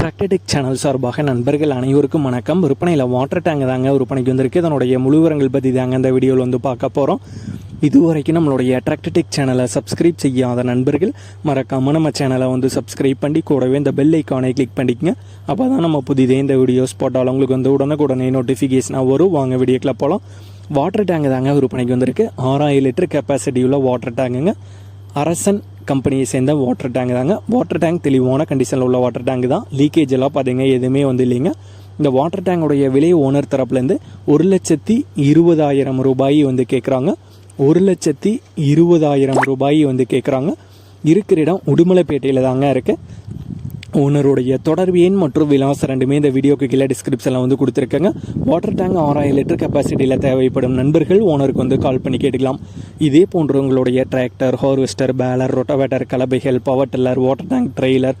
டிராக்டடிக் channel சார்பாக நண்பர்கள் அனைவருக்கும் வணக்கம். விற்பனையில் வாட்டர் டேங்க் தாங்க விற்பனைக்கு வந்திருக்கு. இதனுடைய முழுவரங்கள் பற்றி தாங்க இந்த வீடியோவில் வந்து பார்க்க போகிறோம் இதுவரைக்கும் நம்மளுடைய டிராக்டடிக் சேனலை சப்ஸ்கிரைப் செய்யாத நண்பர்கள் மறக்காமல் நம்ம சேனலை வந்து சப்ஸ்கிரைப் பண்ணி கூடவே இந்த பெல் ஐக்கானை கிளிக் பண்ணிக்கங்க. அப்போ தான் நம்ம புதிதே இந்த வீடியோஸ் போட்டாலும் உங்களுக்கு வந்து உடனுக்குடனே நோட்டிஃபிகேஷனாக வரும். வாங்க வீடியோக்கில் போகலாம் வாட்டர் டேங்க் தாங்க விற்பனைக்கு வந்திருக்கு. ஆறாயிரம் லிட்டர் கெப்பாசிட்டி உள்ள வாட்டர் டேங்குங்க அரசன் கம்பெனியை சேர்ந்த வாட்டர் டேங்க் தாங்க. வாட்டர் டேங்க் தெளிவான கண்டிஷனில் உள்ள வாட்டர் டேங்க் தான். லீக்கேஜ் எல்லாம் பார்த்தீங்க எதுவுமே வந்து இல்லைங்க. இந்த வாட்டர் டேங்கோடைய விலை ஓனர் தரப்புலேருந்து ஒரு லட்சத்தி இருபதாயிரம் ரூபாய் வந்து கேட்குறாங்க ஒரு லட்சத்தி இருபதாயிரம் ரூபாய் வந்து கேட்குறாங்க இருக்கிற இடம் உடுமலைப்பேட்டையில் தாங்க இருக்குது ஓனருடைய தொடர்பு எண் மற்றும் விலாசம் ரெண்டுமே இந்த வீடியோக்கு கீழே டிஸ்கிரிப்ஷனில் வந்து கொடுத்துருக்காங்க. வாட்டர் டேங்க் ஆறாயிரம் லிட்டர் கெப்பாசிட்டியில் தேவைப்படும் நண்பர்கள் ஓனருக்கு வந்து கால் பண்ணி கேட்டுக்கலாம். இதே போன்ற உங்களுடைய tractor harvester baler rotavator கலபைகள் power tiller water tank trailer